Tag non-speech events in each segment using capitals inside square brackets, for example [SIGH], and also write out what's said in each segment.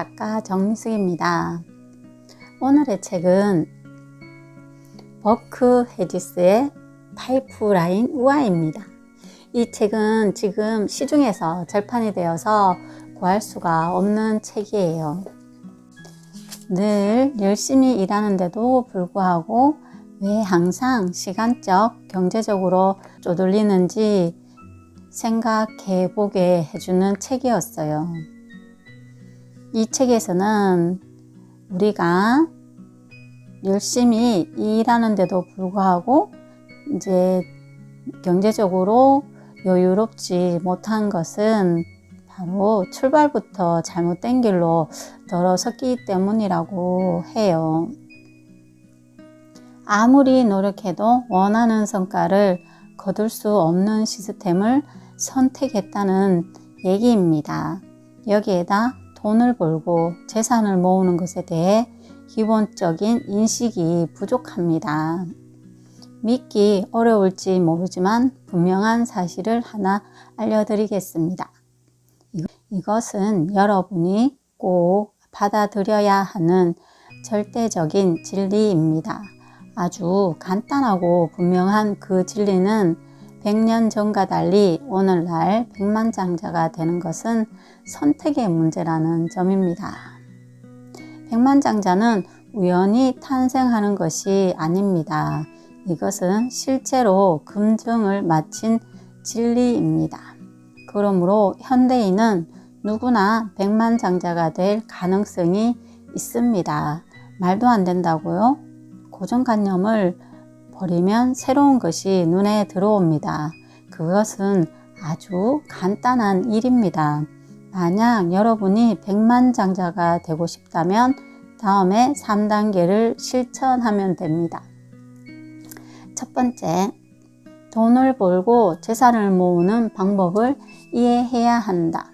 작가 정미숙입니다. 오늘의 책은 버크 헤지스의 파이프라인 우아입니다. 이 책은 지금 시중에서 절판이 되어서 구할 수가 없는 책이에요. 늘 열심히 일하는데도 불구하고 왜 항상 시간적, 경제적으로 쪼들리는지 생각해 보게 해주는 책이었어요. 이 책에서는 우리가 열심히 일하는데도 불구하고 이제 경제적으로 여유롭지 못한 것은 바로 출발부터 잘못된 길로 들어섰기 때문이라고 해요. 아무리 노력해도 원하는 성과를 거둘 수 없는 시스템을 선택했다는 얘기입니다. 여기에다 돈을 벌고 재산을 모으는 것에 대해 기본적인 인식이 부족합니다. 믿기 어려울지 모르지만 분명한 사실을 하나 알려드리겠습니다. 이것은 여러분이 꼭 받아들여야 하는 절대적인 진리입니다. 아주 간단하고 분명한 그 진리는 100년 전과 달리 오늘날 백만장자가 되는 것은 선택의 문제라는 점입니다. 백만장자는 우연히 탄생하는 것이 아닙니다. 이것은 실제로 금정을 마친 진리입니다. 그러므로 현대인은 누구나 백만장자가 될 가능성이 있습니다. 말도 안 된다고요? 고정관념을 버리면 새로운 것이 눈에 들어옵니다. 그것은 아주 간단한 일입니다. 만약 여러분이 백만장자가 되고 싶다면 다음에 3단계를 실천하면 됩니다. 첫 번째, 돈을 벌고 재산을 모으는 방법을 이해해야 한다.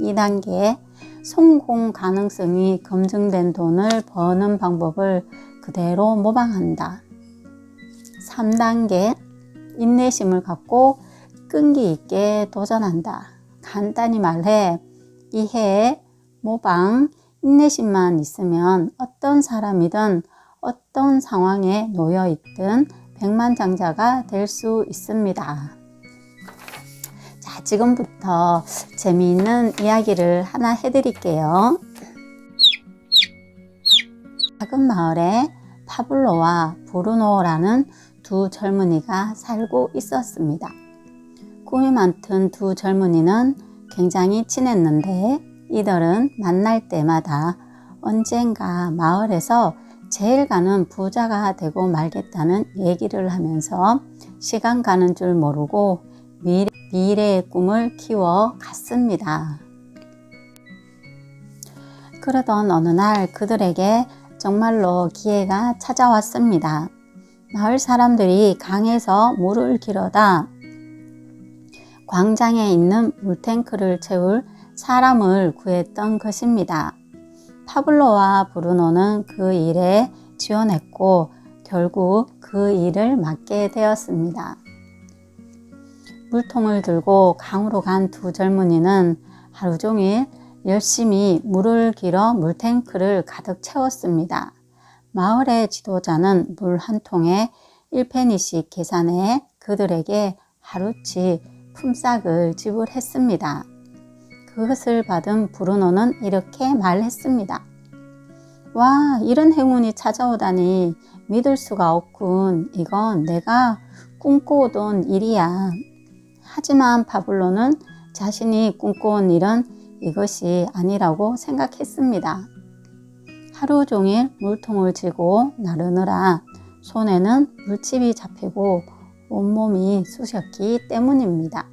2단계, 성공 가능성이 검증된 돈을 버는 방법을 그대로 모방한다. 3단계 인내심을 갖고 끈기 있게 도전한다. 간단히 말해 이해, 모방, 인내심만 있으면 어떤 사람이든 어떤 상황에 놓여 있든 백만장자가 될 수 있습니다. 자, 지금부터 재미있는 이야기를 하나 해드릴게요. 작은 마을에 파블로와 브루노라는 두 젊은이가 살고 있었습니다. 꿈이 많던 두 젊은이는 굉장히 친했는데 이들은 만날 때마다 언젠가 마을에서 제일 가는 부자가 되고 말겠다는 얘기를 하면서 시간 가는 줄 모르고 미래, 미래의 꿈을 키워 갔습니다. 그러던 어느 날 그들에게 정말로 기회가 찾아왔습니다. 마을 사람들이 강에서 물을 길어다 광장에 있는 물탱크를 채울 사람을 구했던 것입니다. 파블로와 브루노는 그 일에 지원했고 결국 그 일을 맡게 되었습니다. 물통을 들고 강으로 간 두 젊은이는 하루 종일 열심히 물을 길어 물탱크를 가득 채웠습니다. 마을의 지도자는 물 한 통에 1페니씩 계산해 그들에게 하루치 품삯을 지불했습니다. 그것을 받은 브루노는 이렇게 말했습니다. 와, 이런 행운이 찾아오다니 믿을 수가 없군. 이건 내가 꿈꿔오던 일이야. 하지만 파블로는 자신이 꿈꿔온 일은 이것이 아니라고 생각했습니다. 하루 종일 물통을 쥐고 나르느라 손에는 물집이 잡히고 온몸이 쑤셨기 때문입니다.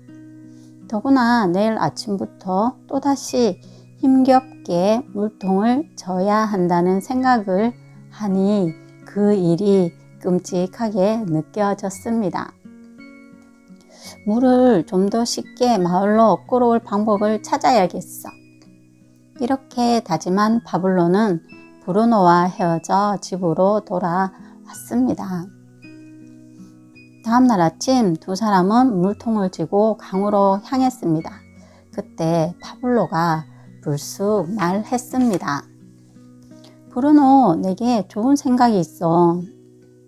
더구나 내일 아침부터 또다시 힘겹게 물통을 져야 한다는 생각을 하니 그 일이 끔찍하게 느껴졌습니다. 물을 좀 더 쉽게 마을로 끌어올 방법을 찾아야겠어. 이렇게 다짐한 파블로는 브루노와 헤어져 집으로 돌아왔습니다. 다음날 아침 두 사람은 물통을 쥐고 강으로 향했습니다. 그때 파블로가 불쑥 말했습니다. 브루노, 내게 좋은 생각이 있어.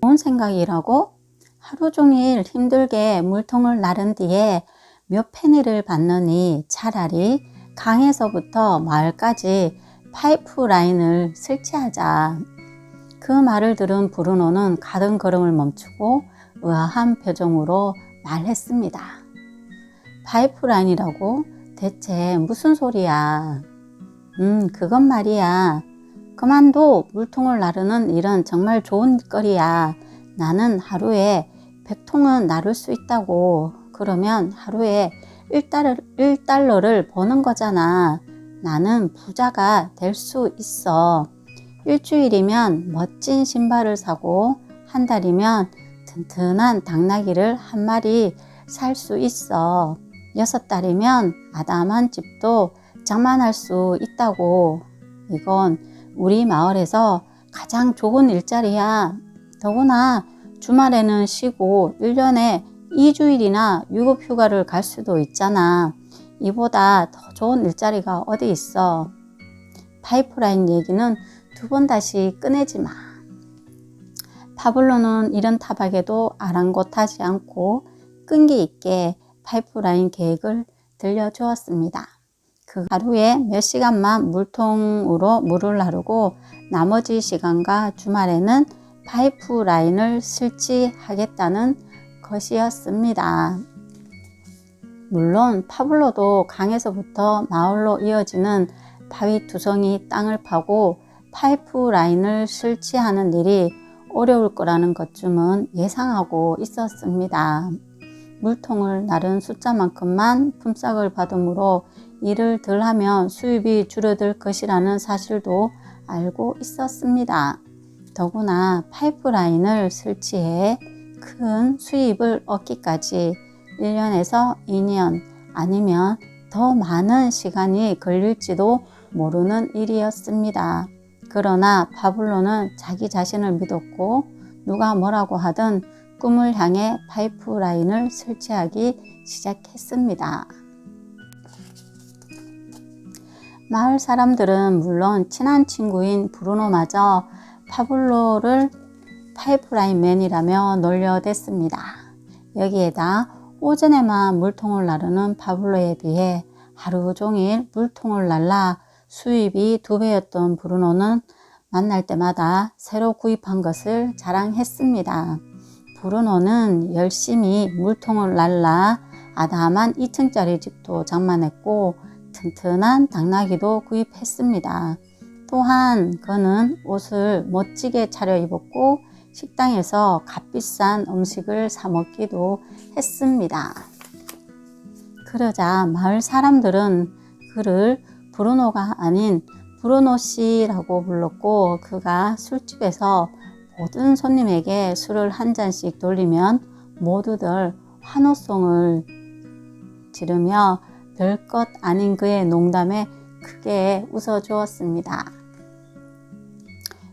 좋은 생각이라고? 하루 종일 힘들게 물통을 나른 뒤에 몇 페니를 받느니 차라리 강에서부터 마을까지 파이프라인을 설치하자. 그 말을 들은 브루노는 가던 걸음을 멈추고 의아한 표정으로 말했습니다. 파이프라인이라고? 대체 무슨 소리야? 음, 그건 말이야. 그만둬. 물통을 나르는 일은 정말 좋은 거리야. 나는 하루에 100통은 나를 수 있다고. 그러면 하루에 1달러, 1달러를 버는 거잖아. 나는 부자가 될 수 있어. 일주일이면 멋진 신발을 사고 한 달이면 튼튼한 당나귀를 한 마리 살 수 있어. 여섯 달이면 아담한 집도 장만할 수 있다고. 이건 우리 마을에서 가장 좋은 일자리야. 더구나 주말에는 쉬고 1년에 2주일이나 유급 휴가를 갈 수도 있잖아. 이보다 더 좋은 일자리가 어디 있어. 파이프라인 얘기는 두 번 다시 꺼내지 마. 파블로는 이런 타박에도 아랑곳하지 않고 끈기 있게 파이프라인 계획을 들려주었습니다. 그 하루에 몇 시간만 물통으로 물을 나르고 나머지 시간과 주말에는 파이프 라인을 설치하겠다는 것이었습니다. 물론 파블로도 강에서부터 마을로 이어지는 바위 두성이 땅을 파고 파이프 라인을 설치하는 일이 어려울 거라는 것쯤은 예상하고 있었습니다. 물통을 나른 숫자만큼만 품삯을 받으므로 일을 덜 하면 수입이 줄어들 것이라는 사실도 알고 있었습니다. 더구나 파이프라인을 설치해 큰 수입을 얻기까지 1년에서 2년 아니면 더 많은 시간이 걸릴지도 모르는 일이었습니다. 그러나 파블로는 자기 자신을 믿었고 누가 뭐라고 하든 꿈을 향해 파이프라인을 설치하기 시작했습니다. 마을 사람들은 물론 친한 친구인 브루노마저 파블로를 파이프라인맨이라며 놀려댔습니다. 여기에다 오전에만 물통을 나르는 파블로에 비해 하루 종일 물통을 날라 수입이 두 배였던 브루노는 만날 때마다 새로 구입한 것을 자랑했습니다. 브루노는 열심히 물통을 날라 아담한 2층짜리 집도 장만했고 튼튼한 당나귀도 구입했습니다. 또한 그는 옷을 멋지게 차려입었고 식당에서 값비싼 음식을 사 먹기도 했습니다. 그러자 마을 사람들은 그를 브루노가 아닌 브루노 씨라고 불렀고 그가 술집에서 모든 손님에게 술을 한 잔씩 돌리면 모두들 환호성을 지르며 별것 아닌 그의 농담에 크게 웃어 주었습니다.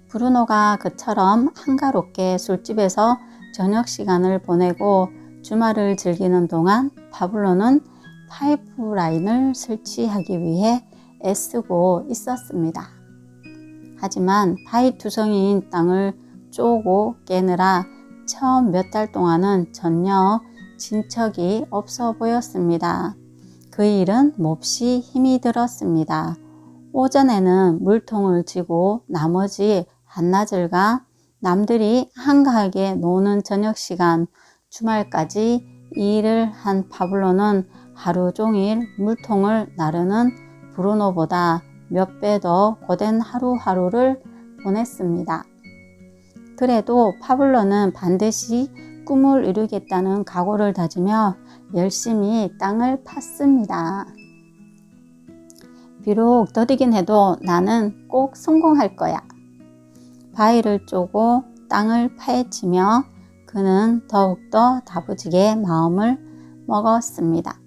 브루노가 그처럼 한가롭게 술집에서 저녁 시간을 보내고 주말을 즐기는 동안 파블로는 파이프라인을 설치하기 위해 애쓰고 있었습니다. 하지만 바위 두성이인 땅을 쪼고 깨느라 처음 몇 달 동안은 전혀 진척이 없어 보였습니다. 그 일은 몹시 힘이 들었습니다. 오전에는 물통을 쥐고 나머지 한나절과 남들이 한가하게 노는 저녁 시간 주말까지 일을 한 파블로는 하루 종일 물통을 나르는 브루노보다 몇 배더 고된 하루하루를 보냈습니다. 그래도 파블로는 반드시 꿈을 이루겠다는 각오를 다지며 열심히 땅을 팠습니다. 비록 더디긴 해도 나는 꼭 성공할 거야. 바위를 쪼고 땅을 파헤치며 그는 더욱더 다부지게 마음을 먹었습니다.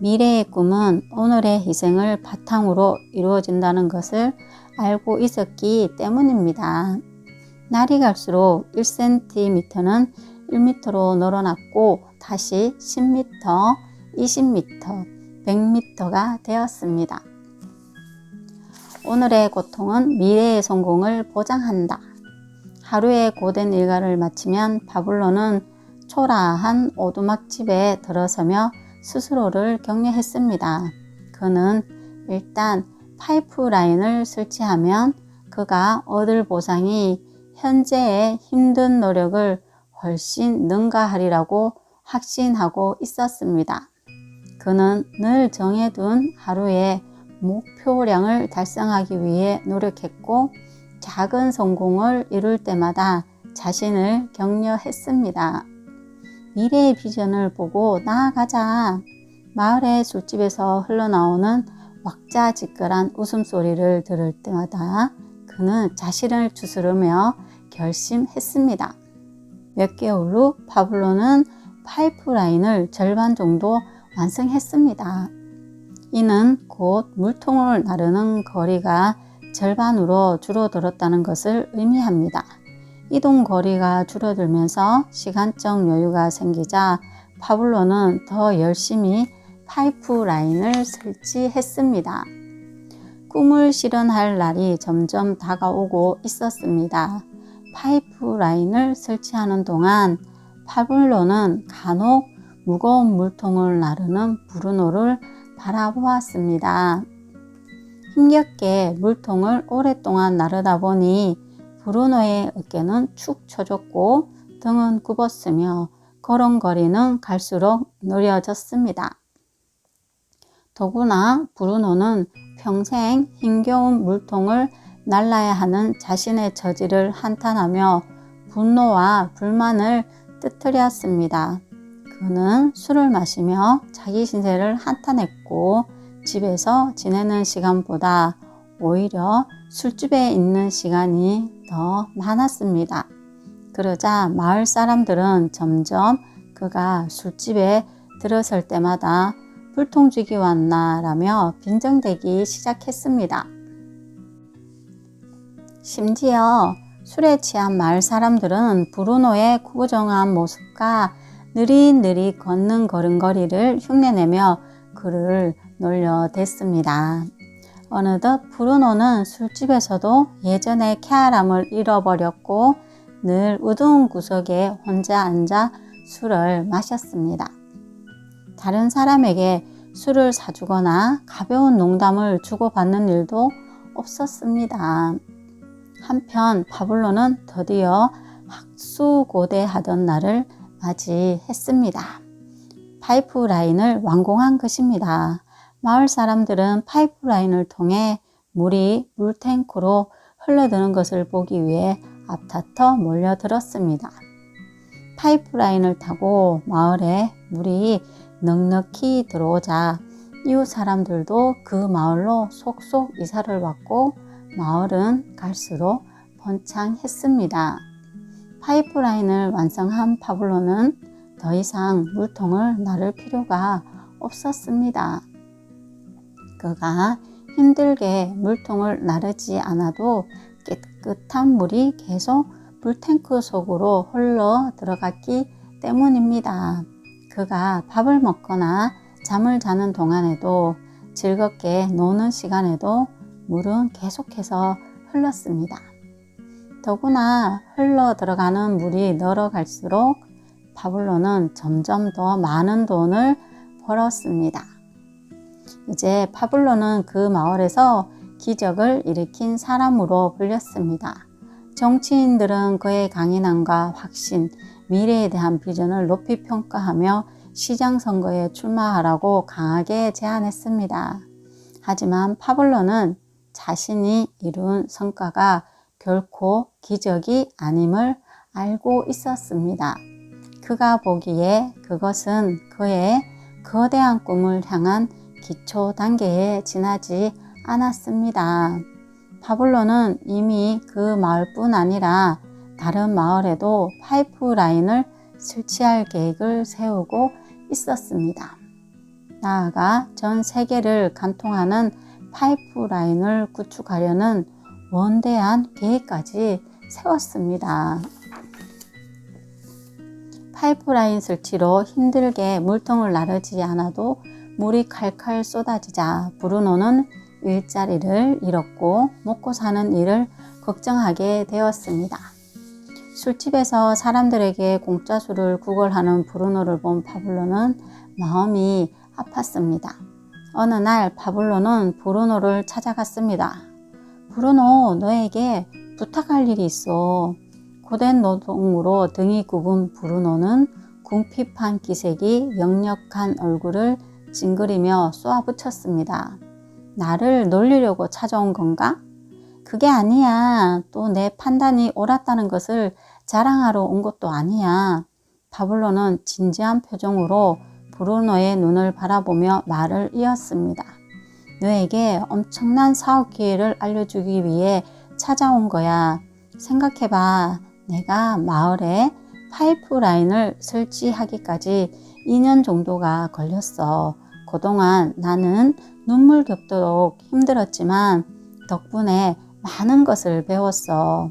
미래의 꿈은 오늘의 희생을 바탕으로 이루어진다는 것을 알고 있었기 때문입니다. 날이 갈수록 1cm는 1m로 늘어났고 다시 10m, 20m, 100m가 되었습니다. 오늘의 고통은 미래의 성공을 보장한다. 하루의 고된 일과를 마치면 바블로는 초라한 오두막집에 들어서며 스스로를 격려했습니다. 그는 일단 파이프라인을 설치하면 그가 얻을 보상이 현재의 힘든 노력을 훨씬 능가하리라고 확신하고 있었습니다. 그는 늘 정해둔 하루의 목표량을 달성하기 위해 노력했고 작은 성공을 이룰 때마다 자신을 격려했습니다. 미래의 비전을 보고 나아가자. 마을의 술집에서 흘러나오는 왁자지껄한 웃음소리를 들을 때마다 그는 자신을 추스르며 결심했습니다. 몇 개월 후 파블로는 파이프라인을 절반 정도 완성했습니다. 이는 곧 물통을 나르는 거리가 절반으로 줄어들었다는 것을 의미합니다. 이동 거리가 줄어들면서 시간적 여유가 생기자 파블로는 더 열심히 파이프라인을 설치했습니다. 꿈을 실현할 날이 점점 다가오고 있었습니다. 파이프라인을 설치하는 동안 파블로는 간혹 무거운 물통을 나르는 브루노를 바라보았습니다. 힘겹게 물통을 오랫동안 나르다 보니 브루노의 어깨는 축 처졌고 등은 굽었으며 걸음걸이는 갈수록 느려졌습니다. 더구나 브루노는 평생 힘겨운 물통을 날라야 하는 자신의 처지를 한탄하며 분노와 불만을 뜨뜨렸습니다. 그는 술을 마시며 자기 신세를 한탄했고 집에서 지내는 시간보다 오히려 술집에 있는 시간이 더 많았습니다. 그러자 마을 사람들은 점점 그가 술집에 들어설 때마다 불통쥐기 왔나 라며 빈정대기 시작했습니다. 심지어 술에 취한 마을 사람들은 브루노의 구부정한 모습과 느릿느릿 걷는 걸음걸이를 흉내내며 그를 놀려댔습니다. 어느덧 브루노는 술집에서도 예전의 쾌활함을 잃어버렸고 늘 우두운 구석에 혼자 앉아 술을 마셨습니다. 다른 사람에게 술을 사주거나 가벼운 농담을 주고받는 일도 없었습니다. 한편 파블로는 드디어 학수고대하던 날을 맞이했습니다. 파이프라인을 완공한 것입니다. 마을 사람들은 파이프라인을 통해 물이 물탱크로 흘러드는 것을 보기 위해 앞다퉈 몰려들었습니다. 파이프라인을 타고 마을에 물이 넉넉히 들어오자 이웃 사람들도 그 마을로 속속 이사를 왔고 마을은 갈수록 번창했습니다. 파이프라인을 완성한 파블로는 더 이상 물통을 나를 필요가 없었습니다. 그가 힘들게 물통을 나르지 않아도 깨끗한 물이 계속 물탱크 속으로 흘러 들어갔기 때문입니다. 그가 밥을 먹거나 잠을 자는 동안에도 즐겁게 노는 시간에도 물은 계속해서 흘렀습니다. 더구나 흘러 들어가는 물이 늘어갈수록 파블로는 점점 더 많은 돈을 벌었습니다. 이제 파블로는 그 마을에서 기적을 일으킨 사람으로 불렸습니다. 정치인들은 그의 강인함과 확신, 미래에 대한 비전을 높이 평가하며 시장 선거에 출마하라고 강하게 제안했습니다. 하지만 파블로는 자신이 이룬 성과가 결코 기적이 아님을 알고 있었습니다. 그가 보기에 그것은 그의 거대한 꿈을 향한 기초 단계에 지나지 않았습니다. 파블로는 이미 그 마을뿐 아니라 다른 마을에도 파이프라인을 설치할 계획을 세우고 있었습니다. 나아가 전 세계를 관통하는 파이프라인을 구축하려는 원대한 계획까지 세웠습니다. 파이프라인 설치로 힘들게 물통을 나르지 않아도 물이 칼칼 쏟아지자 브루노는 일자리를 잃었고 먹고 사는 일을 걱정하게 되었습니다. 술집에서 사람들에게 공짜 술을 구걸하는 브루노를 본 파블로는 마음이 아팠습니다. 어느 날 파블로는 브루노를 찾아갔습니다. 브루노, 너에게 부탁할 일이 있어. 고된 노동으로 등이 굽은 브루노는 궁핍한 기색이 역력한 얼굴을 찡그리며 쏘아붙였습니다. 나를 놀리려고 찾아온 건가? 그게 아니야. 또 내 판단이 옳았다는 것을 자랑하러 온 것도 아니야. 파블로는 진지한 표정으로 브루노의 눈을 바라보며 말을 이었습니다. 너에게 엄청난 사업 기회를 알려주기 위해 찾아온 거야. 생각해봐. 내가 마을에 파이프라인을 설치하기까지 2년 정도가 걸렸어. 그동안 나는 눈물 겹도록 힘들었지만 덕분에 많은 것을 배웠어.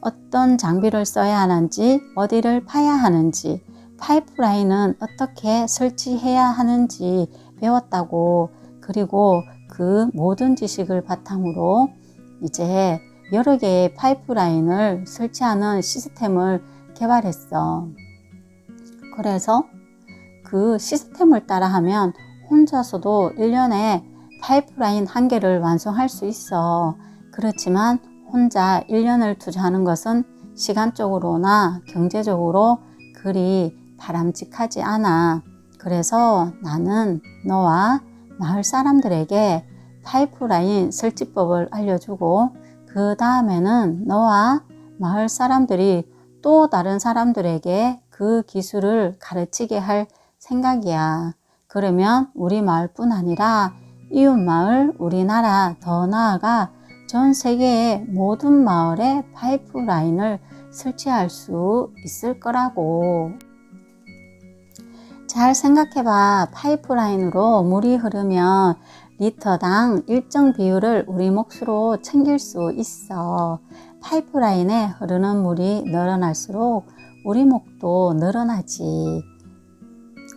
어떤 장비를 써야 하는지, 어디를 파야 하는지, 파이프라인은 어떻게 설치해야 하는지 배웠다고. 그리고 그 모든 지식을 바탕으로 이제 여러 개의 파이프라인을 설치하는 시스템을 개발했어. 그래서 그 시스템을 따라하면 혼자서도 1년에 파이프라인 한 개를 완성할 수 있어. 그렇지만 혼자 1년을 투자하는 것은 시간적으로나 경제적으로 그리 바람직하지 않아. 그래서 나는 너와 마을 사람들에게 파이프라인 설치법을 알려주고 그 다음에는 너와 마을 사람들이 또 다른 사람들에게 그 기술을 가르치게 할 생각이야. 그러면 우리 마을뿐 아니라 이웃 마을, 우리나라, 더 나아가 전 세계의 모든 마을에 파이프라인을 설치할 수 있을 거라고. 잘 생각해봐. 파이프라인으로 물이 흐르면 리터당 일정 비율을 우리 몫으로 챙길 수 있어. 파이프라인에 흐르는 물이 늘어날수록 우리 목도 늘어나지.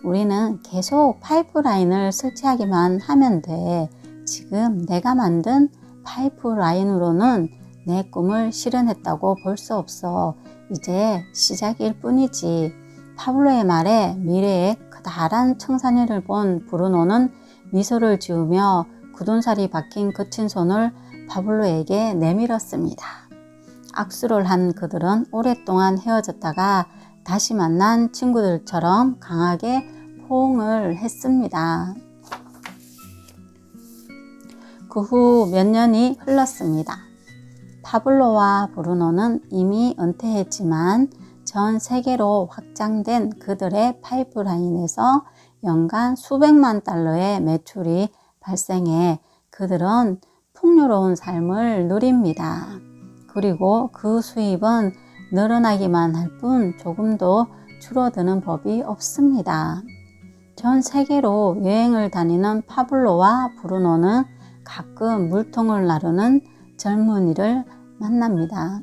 우리는 계속 파이프라인을 설치하기만 하면 돼. 지금 내가 만든 파이프라인으로는 내 꿈을 실현했다고 볼 수 없어. 이제 시작일 뿐이지. 파블로의 말에 미래의 그다란 청산리를 본 브루노는 미소를 지으며 굳은 살이 박힌 거친 손을 파블로에게 내밀었습니다. 악수를 한 그들은 오랫동안 헤어졌다가 다시 만난 친구들처럼 강하게 포옹을 했습니다. 그 후 몇 년이 흘렀습니다. 파블로와 브루노는 이미 은퇴했지만 전 세계로 확장된 그들의 파이프라인에서 연간 수백만 달러의 매출이 발생해 그들은 풍요로운 삶을 누립니다. 그리고 그 수입은 늘어나기만 할 뿐 조금도 줄어드는 법이 없습니다. 전 세계로 여행을 다니는 파블로와 브루노는 가끔 물통을 나르는 젊은이를 만납니다.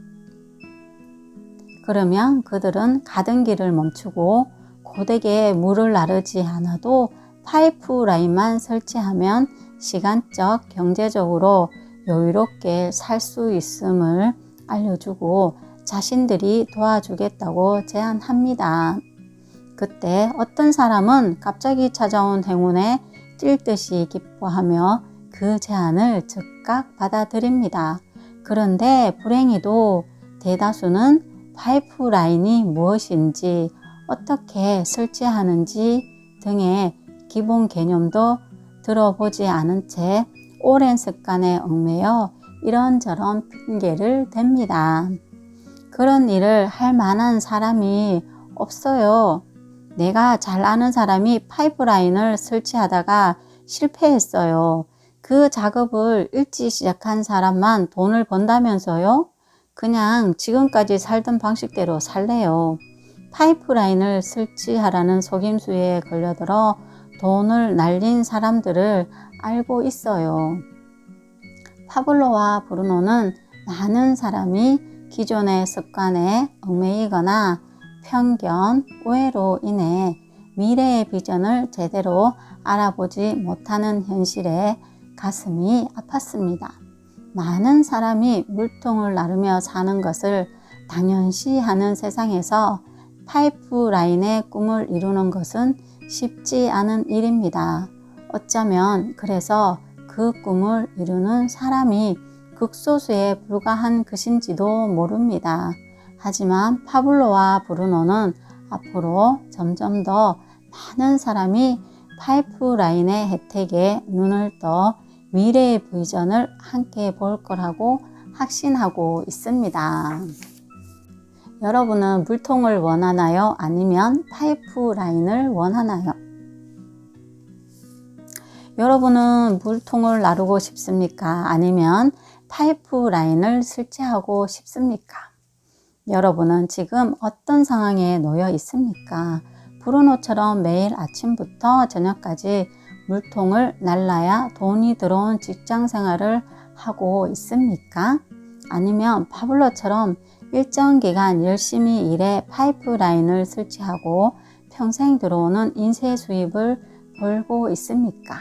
그러면 그들은 가던 길을 멈추고 고되게 물을 나르지 않아도 파이프 라인만 설치하면 시간적, 경제적으로 여유롭게 살 수 있음을 알려주고 자신들이 도와주겠다고 제안합니다. 그때 어떤 사람은 갑자기 찾아온 행운에 뛸 듯이 기뻐하며 그 제안을 즉각 받아들입니다. 그런데 불행히도 대다수는 파이프라인이 무엇인지 어떻게 설치하는지 등의 기본 개념도 들어보지 않은 채 오랜 습관에 얽매여 이런저런 핑계를 댑니다. 그런 일을 할 만한 사람이 없어요. 내가 잘 아는 사람이 파이프라인을 설치하다가 실패했어요. 그 작업을 일찍 시작한 사람만 돈을 번다면서요? 그냥 지금까지 살던 방식대로 살래요. 파이프라인을 설치하라는 속임수에 걸려들어 돈을 날린 사람들을 알고 있어요. 파블로와 브루노는 많은 사람이 기존의 습관에 얽매이거나 편견, 오해로 인해 미래의 비전을 제대로 알아보지 못하는 현실에 가슴이 아팠습니다. 많은 사람이 물통을 나르며 사는 것을 당연시 하는 세상에서 파이프라인의 꿈을 이루는 것은 쉽지 않은 일입니다. 어쩌면 그래서 그 꿈을 이루는 사람이 극소수에 불과한 것인지도 모릅니다. 하지만 파블로와 브루노는 앞으로 점점 더 많은 사람이 파이프라인의 혜택에 눈을 떠 미래의 비전을 함께 볼 거라고 확신하고 있습니다. 여러분은 물통을 원하나요? 아니면 파이프라인을 원하나요? 여러분은 물통을 나르고 싶습니까? 아니면 파이프라인을 설치하고 싶습니까? 여러분은 지금 어떤 상황에 놓여 있습니까? 브루노처럼 매일 아침부터 저녁까지 물통을 날라야 돈이 들어온 직장 생활을 하고 있습니까? 아니면 파블로처럼 일정 기간 열심히 일해 파이프라인을 설치하고 평생 들어오는 인쇄 수입을 벌고 있습니까?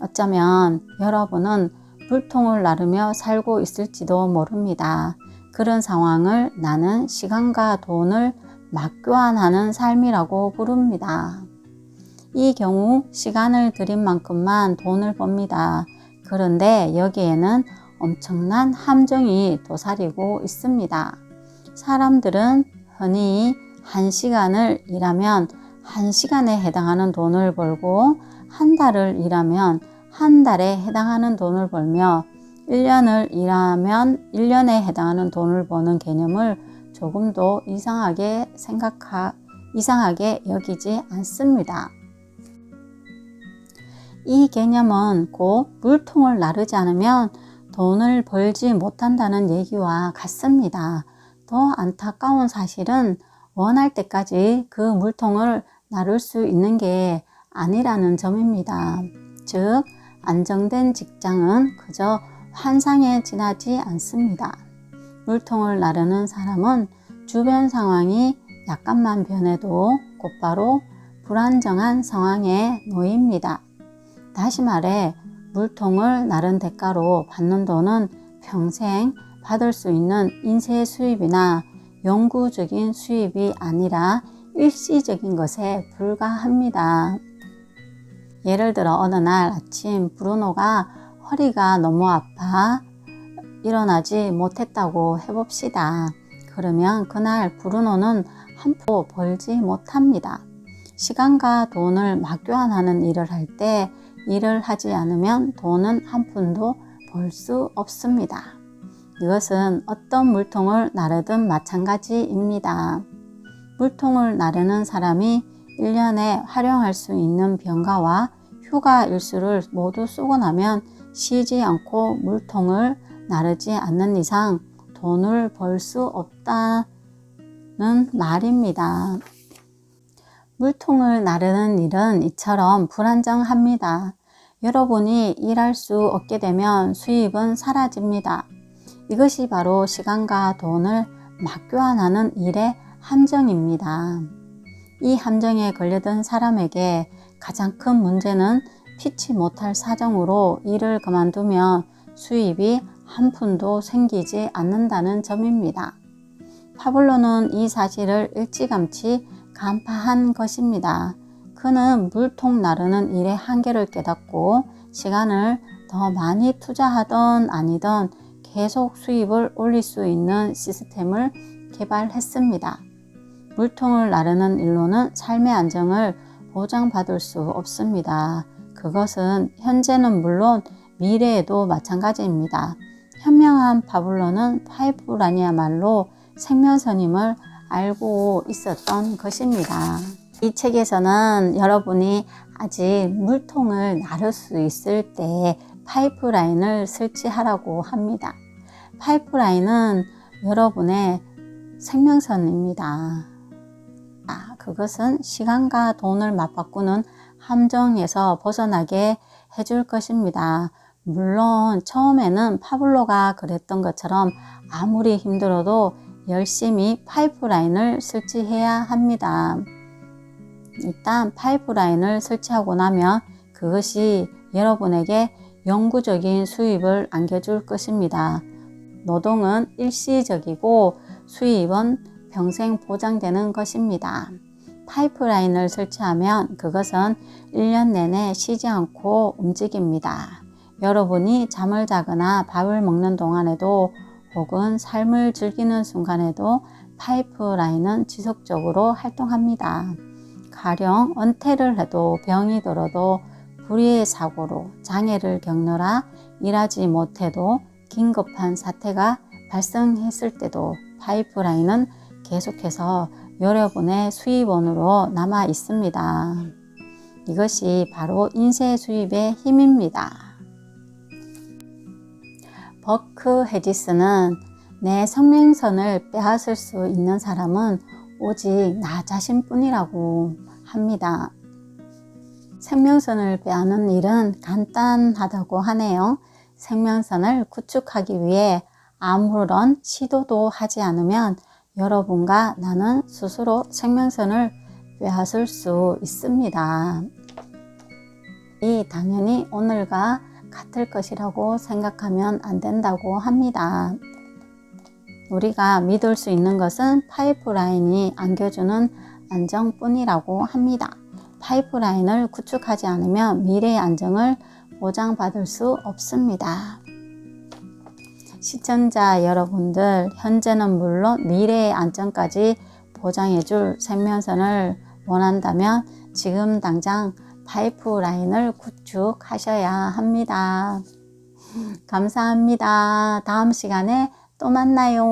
어쩌면 여러분은 물통을 나르며 살고 있을지도 모릅니다. 그런 상황을 나는 시간과 돈을 맞교환하는 삶이라고 부릅니다. 이 경우 시간을 들인 만큼만 돈을 법니다. 그런데 여기에는 엄청난 함정이 도사리고 있습니다. 사람들은 흔히 한 시간을 일하면 한 시간에 해당하는 돈을 벌고 한 달을 일하면 한 달에 해당하는 돈을 벌며 1년을 일하면 1년에 해당하는 돈을 버는 개념을 조금도 이상하게 생각하, 이상하게 여기지 않습니다. 이 개념은 곧 물통을 나르지 않으면 돈을 벌지 못한다는 얘기와 같습니다. 더 안타까운 사실은 원할 때까지 그 물통을 나를 수 있는 게 아니라는 점입니다. 즉, 안정된 직장은 그저 환상에 지나지 않습니다. 물통을 나르는 사람은 주변 상황이 약간만 변해도 곧바로 불안정한 상황에 놓입니다. 다시 말해 물통을 나른 대가로 받는 돈은 평생 받을 수 있는 인쇄 수입이나 영구적인 수입이 아니라 일시적인 것에 불과합니다. 예를 들어 어느 날 아침 브루노가 허리가 너무 아파 일어나지 못했다고 해봅시다. 그러면 그날 브루노는 한 푼도 벌지 못합니다. 시간과 돈을 맞교환하는 일을 할 때 일을 하지 않으면 돈은 한 푼도 벌 수 없습니다. 이것은 어떤 물통을 나르든 마찬가지입니다. 물통을 나르는 사람이 1년에 활용할 수 있는 병가와 휴가 일수를 모두 쓰고 나면 쉬지 않고 물통을 나르지 않는 이상 돈을 벌 수 없다는 말입니다. 물통을 나르는 일은 이처럼 불안정합니다. 여러분이 일할 수 없게 되면 수입은 사라집니다. 이것이 바로 시간과 돈을 맞교환하는 일의 함정입니다. 이 함정에 걸려든 사람에게 가장 큰 문제는 피치 못할 사정으로 일을 그만두면 수입이 한 푼도 생기지 않는다는 점입니다. 파블로는 이 사실을 일찌감치 간파한 것입니다. 그는 물통 나르는 일의 한계를 깨닫고 시간을 더 많이 투자하던 아니던 계속 수입을 올릴 수 있는 시스템을 개발했습니다. 물통을 나르는 일로는 삶의 안정을 보장받을 수 없습니다. 그것은 현재는 물론 미래에도 마찬가지입니다. 현명한 바블로는 파이프라니야말로 생명선임을 알고 있었던 것입니다. 이 책에서는 여러분이 아직 물통을 나를 수 있을 때 파이프라인을 설치하라고 합니다. 파이프라인은 여러분의 생명선입니다. 아, 그것은 시간과 돈을 맞바꾸는 함정에서 벗어나게 해줄 것입니다. 물론 처음에는 파블로가 그랬던 것처럼 아무리 힘들어도 열심히 파이프라인을 설치해야 합니다. 일단 파이프라인을 설치하고 나면 그것이 여러분에게 영구적인 수입을 안겨줄 것입니다. 노동은 일시적이고 수입은 평생 보장되는 것입니다. 파이프라인을 설치하면 그것은 1년 내내 쉬지 않고 움직입니다. 여러분이 잠을 자거나 밥을 먹는 동안에도 혹은 삶을 즐기는 순간에도 파이프라인은 지속적으로 활동합니다. 가령 은퇴를 해도 병이 들어도 불의의 사고로 장애를 겪느라 일하지 못해도 긴급한 사태가 발생했을 때도 파이프라인은 계속해서 여러분의 수입원으로 남아 있습니다. 이것이 바로 인쇄 수입의 힘입니다. 버크 해지스는 내 생명선을 빼앗을 수 있는 사람은 오직 나 자신뿐이라고 합니다. 생명선을 빼앗는 일은 간단하다고 하네요. 생명선을 구축하기 위해 아무런 시도도 하지 않으면 여러분과 나는 스스로 생명선을 빼앗을 수 있습니다. 이 당연히 오늘과 같을 것이라고 생각하면 안 된다고 합니다. 우리가 믿을 수 있는 것은 파이프라인이 안겨주는 안정뿐이라고 합니다. 파이프라인을 구축하지 않으면 미래의 안정을 보장받을 수 없습니다. 시청자 여러분들, 현재는 물론 미래의 안정까지 보장해줄 생명선을 원한다면 지금 당장 파이프라인을 구축하셔야 합니다. [LAUGHS] 감사합니다. 다음 시간에 또 만나요.